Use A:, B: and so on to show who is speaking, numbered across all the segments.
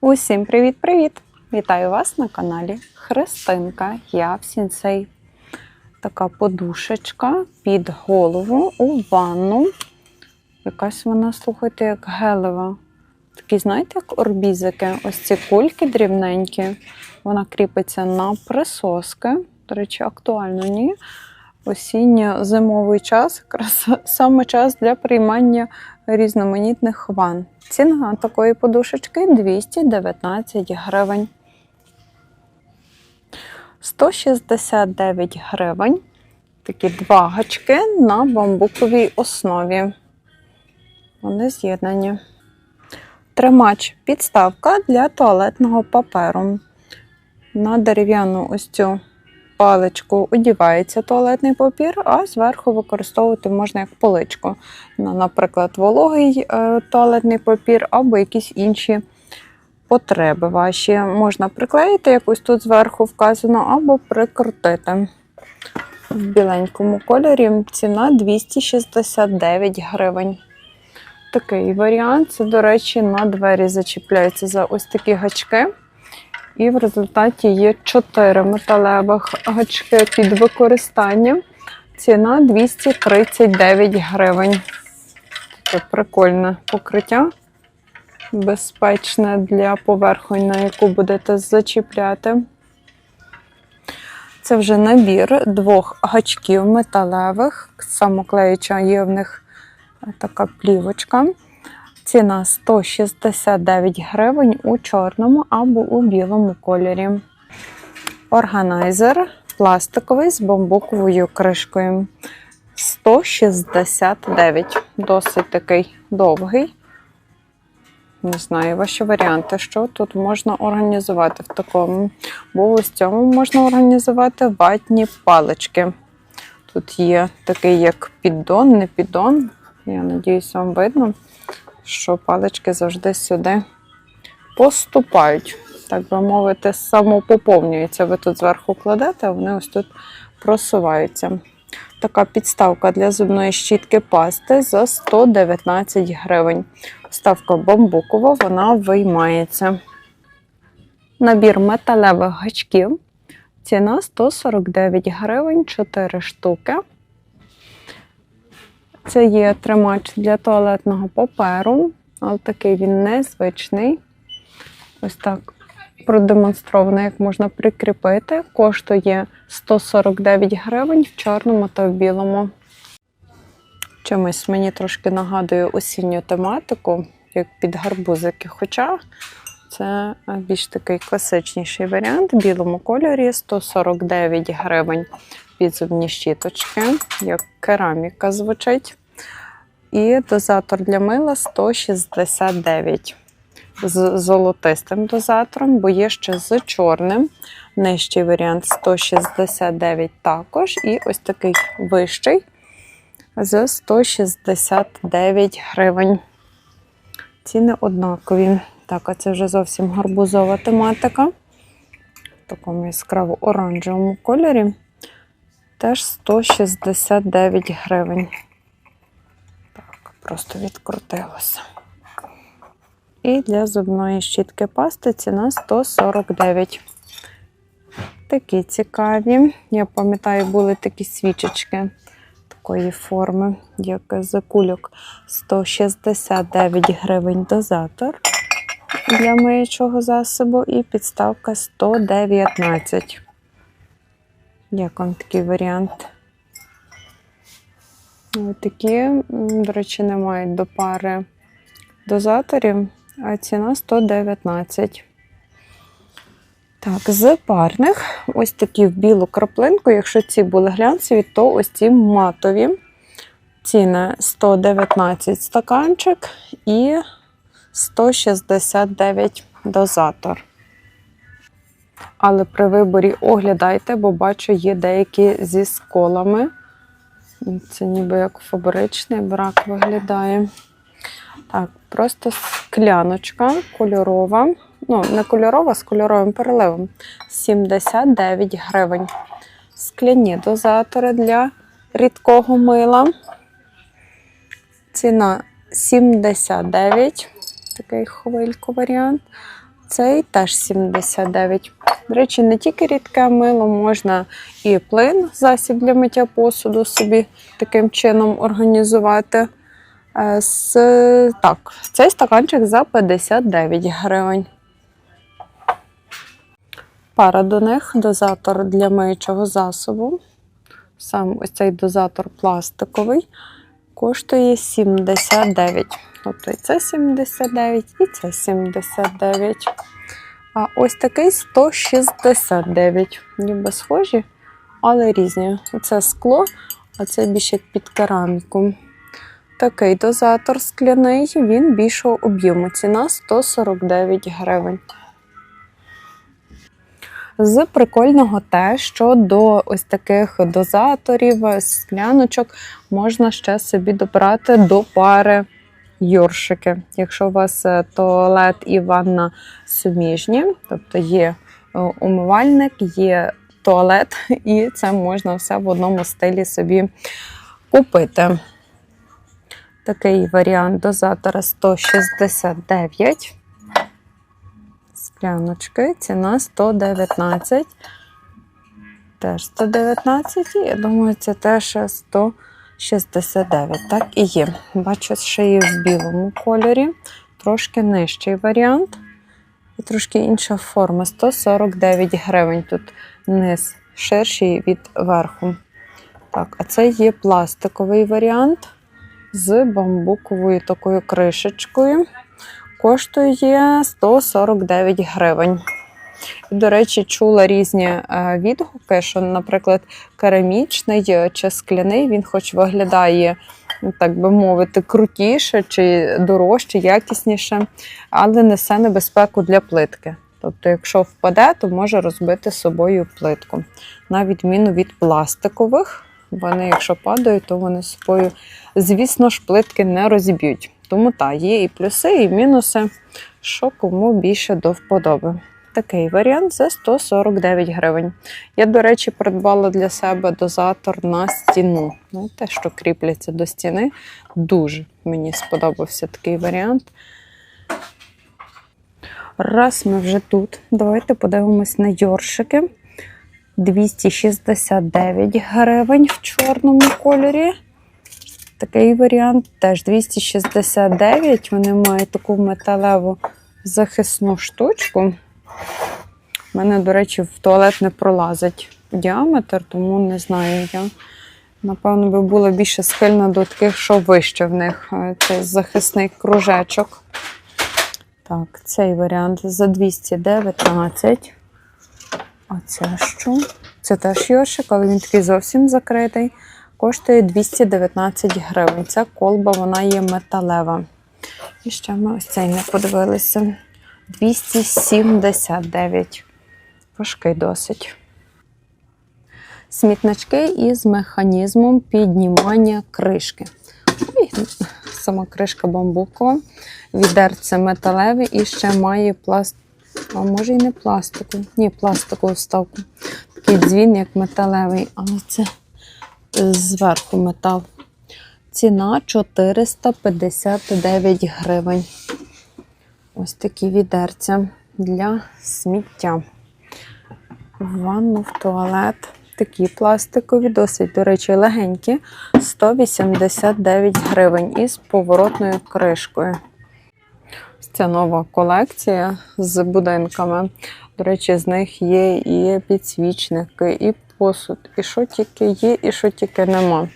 A: Усім привіт-привіт! Вітаю вас на каналі Христинка. Я в сінсей. Така подушечка під голову у ванну. Якась вона, слухайте, як гелева. Такі, знаєте, як орбізики. Ось ці кульки дрібненькі. Вона кріпиться на присоски. До речі, актуально ні. Осінньо-зимовий час, якраз саме час для приймання різноманітних ван. Ціна такої подушечки 219 гривень. 169 гривень. Такі два гачки на бамбуковій основі. Вони з'єднані. Тримач підставка для туалетного паперу. На дерев'яну ось цю паличку одівається туалетний папір, а зверху використовувати можна як поличку. Наприклад, вологий е, туалетний папір або якісь інші потреби ваші. Можна приклеїти якусь тут зверху вказано, або прикрутити. В біленькому кольорі ціна 269 гривень. Такий варіант. Це, до речі, на двері зачіпляється за ось такі гачки. І в результаті є 4 металевих гачки під використання. Ціна 239 гривень. Таке прикольне покриття. Безпечне для поверхонь, на яку будете зачіпляти. Це вже набір двох гачків металевих. Самоклеюча є в них така плівочка. Ціна 169 гривень у чорному або у білому кольорі. Органайзер пластиковий з бамбуковою кришкою. 169. Досить такий довгий. Не знаю, ваші варіанти, що тут можна організувати в такому. Бо ось цьому можна організувати ватні палички. Тут є такий як піддон, не піддон. Я надіюсь, вам видно що палички завжди сюди поступають. Так би мовити, самопоповнюються. Ви тут зверху кладете, а вони ось тут просуваються. Така підставка для зубної щітки пасти за 119 гривень. Вставка бамбукова, вона виймається. Набір металевих гачків. Ціна 149 гривень, 4 штуки. Це є тримач для туалетного паперу, але такий він незвичний. Ось так продемонстровано, як можна прикріпити. Коштує 149 гривень в чорному та в білому. Чимось мені трошки нагадує осінню тематику, як під гарбузики. Хоча це більш такий класичніший варіант в білому кольорі 149 гривень підзубні щіточки, як кераміка звучить. І дозатор для мила 169 з золотистим дозатором, бо є ще з чорним. Нижчий варіант 169 також. І ось такий вищий за 169 гривень. Ціни однакові. Так, а це вже зовсім гарбузова тематика. В такому яскраво оранжевому кольорі. Теж 169 гривень. Так, просто відкрутилося. І для зубної щітки пасти ціна 149. Такі цікаві. Я пам'ятаю, були такі свічечки такої форми, як з кульок 169 гривень дозатор для миючого засобу і підставка 119. Як вам такий варіант? Ось такі, до речі, не мають до пари дозаторів, а ціна 119. Так, з парних ось такі в білу краплинку. Якщо ці були глянцеві, то ось ці матові. Ціна 119 стаканчик і 169 дозатор. Але при виборі оглядайте, бо бачу, є деякі зі сколами. Це ніби як фабричний брак виглядає. Так, просто скляночка кольорова. Ну, не кольорова, з кольоровим переливом. 79 гривень. Скляні дозатори для рідкого мила. Ціна 79. Такий хвильку варіант. Цей теж 79. До речі, не тільки рідке мило, можна і плин, засіб для миття посуду собі таким чином організувати. Е, З, так, цей стаканчик за 59 гривень. Пара до них дозатор для миючого засобу. Сам ось цей дозатор пластиковий коштує 79. Тобто і це 79, і це 79. А ось такий 169. Ніби схожі, але різні. Це скло, а це більше під кераміку. Такий дозатор скляний, він більшого об'єму. Ціна 149 гривень. З прикольного те, що до ось таких дозаторів, скляночок можна ще собі добрати до пари йоршики. Якщо у вас е, туалет і ванна суміжні, тобто є е, умивальник, є туалет, і це можна все в одному стилі собі купити. Такий варіант дозатора 169 скляночки. Ціна 119. Теж 119, і я думаю, це теж 169. Так і є. Бачу, ще є в білому кольорі. Трошки нижчий варіант. І трошки інша форма. 149 гривень. Тут низ ширший від верху. Так, а це є пластиковий варіант з бамбуковою такою кришечкою коштує 149 гривень. До речі, чула різні е, відгуки, що, наприклад, керамічний е, чи скляний, він хоч виглядає, ну, так би мовити, крутіше чи дорожче, якісніше, але несе небезпеку для плитки. Тобто, якщо впаде, то може розбити собою плитку. На відміну від пластикових, вони, якщо падають, то вони собою, звісно ж, плитки не розіб'ють. Тому так, є і плюси, і мінуси, що кому більше до вподоби. Такий варіант за 149 гривень. Я, до речі, придбала для себе дозатор на стіну. Ну, те, що кріпляться до стіни. Дуже мені сподобався такий варіант. Раз ми вже тут, давайте подивимось на йоршики. 269 гривень в чорному кольорі. Такий варіант теж 269. Вони мають таку металеву захисну штучку. У мене, до речі, в туалет не пролазить діаметр, тому не знаю я. Напевно, би була більше схильна до таких, що вище в них. Е, Це захисний кружечок. Так, цей варіант за 219. А це що? Це теж йошик, але він такий зовсім закритий. Коштує 219 гривень. Ця колба вона є металева. І ще ми ось цей не подивилися. 279. Важкий досить. Смітнички із механізмом піднімання кришки. Ой, сама кришка бамбукова. Відерце металеве і ще має пласт. А може і не пластику. Ні, пластикову вставку. Такий дзвін, як металевий, але це зверху метал. Ціна 459 гривень. Ось такі відерця для сміття. В ванну, в туалет. Такі пластикові, досить, до речі, легенькі. 189 гривень із поворотною кришкою. Ця нова колекція з будинками. До речі, з них є і підсвічники, і посуд, і що тільки є, і що тільки нема.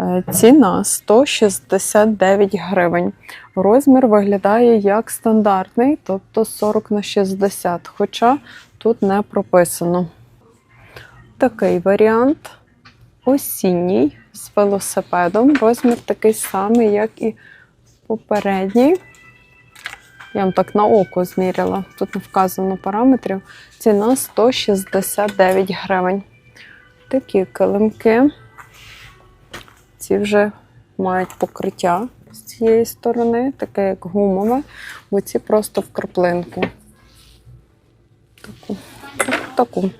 A: Е, Ціна 169 гривень. Розмір виглядає як стандартний, тобто 40 на 60, хоча тут не прописано. Такий варіант осінній з велосипедом. Розмір такий самий, як і попередній. Я вам так на око зміряла. Тут не вказано параметрів. Ціна 169 гривень. Такі килимки. Ці вже мають покриття з цієї сторони, таке як гумове, бо ці просто в краплинку. Таку. Таку.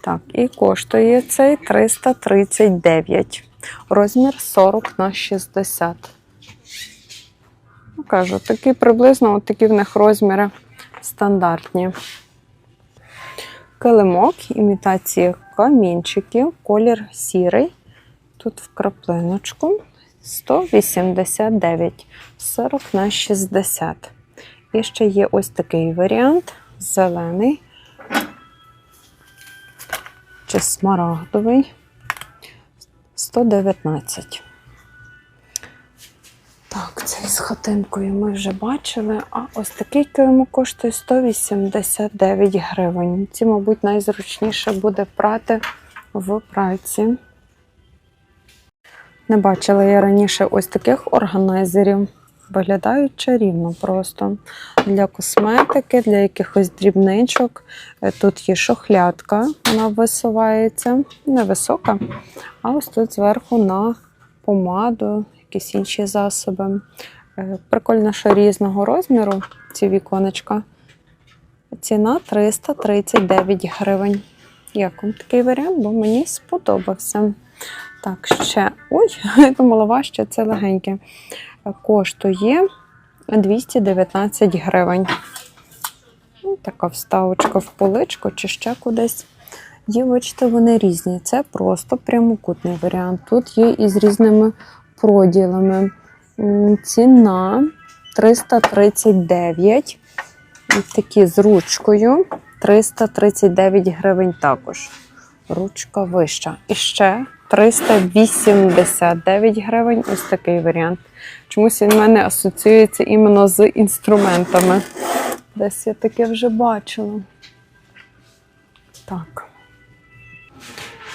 A: Так, і коштує цей 339. Розмір 40 на 60. Ну, Кажу, такі приблизно от такі в них розміри стандартні. Килимок імітації камінчиків, колір сірий. Тут в краплиночку 189, 40 на 60. І ще є ось такий варіант: зелений чи смарагдовий 119. Так, цей з хатинкою ми вже бачили. А ось такий килимок коштує 189 гривень. Ці, мабуть, найзручніше буде прати в праці. Не бачила я раніше ось таких органайзерів. Виглядають чарівно просто. Для косметики, для якихось дрібничок. Е, Тут є шохлядка, вона висувається, невисока. А ось тут зверху на помаду, якісь інші засоби. Е, Прикольно, що різного розміру ці віконечка. Ціна 339 гривень. Як вам такий варіант? Бо мені сподобався. Так, ще. Ой, я думала, важче, це легеньке. Коштує 219 гривень. Ну, така вставочка в поличку чи ще кудись. Є, бачите, вони різні. Це просто прямокутний варіант. Тут є із різними проділами. Ціна 339. І такі з ручкою 339 гривень також. Ручка вища. І ще 389 гривень. Ось такий варіант. Чомусь він в мене асоціюється іменно з інструментами. Десь я таке вже бачила. Так.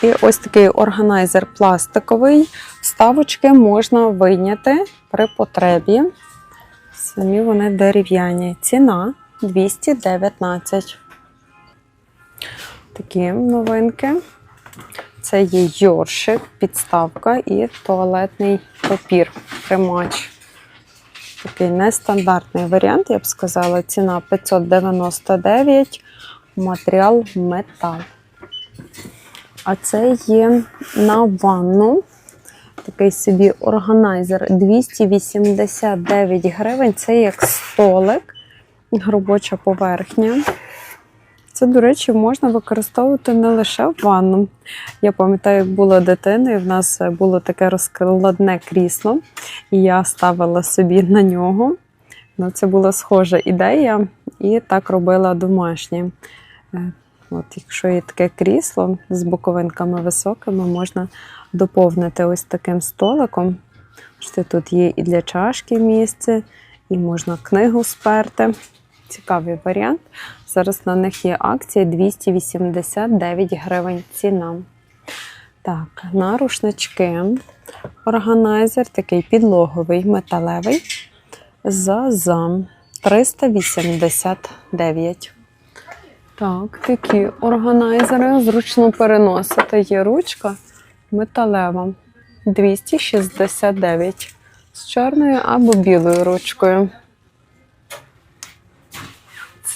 A: І ось такий органайзер пластиковий. Вставочки можна вийняти при потребі. Самі вони дерев'яні. Ціна 219. Такі новинки. Це є йоршик, підставка і туалетний папір, тримач. Такий нестандартний варіант, я б сказала. Ціна 599, матеріал метал. А це є на ванну. Такий собі органайзер 289 гривень. Це як столик, робоча поверхня. Це, до речі, можна використовувати не лише в ванну. Я пам'ятаю, як була дитиною, в нас було таке розкладне крісло, і я ставила собі на нього. Ну, це була схожа ідея, і так робила домашнє. Е, От, якщо є таке крісло з боковинками високими, можна доповнити ось таким столиком. Тут є і для чашки місце, і можна книгу сперти. Цікавий варіант. Зараз на них є акція 289 гривень ціна. Так, на рушнички. Органайзер такий підлоговий, металевий. За зам 389. Так, такі органайзери зручно переносити. Є ручка металева 269 з чорною або білою ручкою.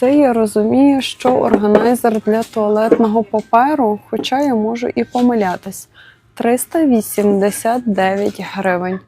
A: Це я розумію, що органайзер для туалетного паперу, хоча я можу і помилятись. 389 гривень.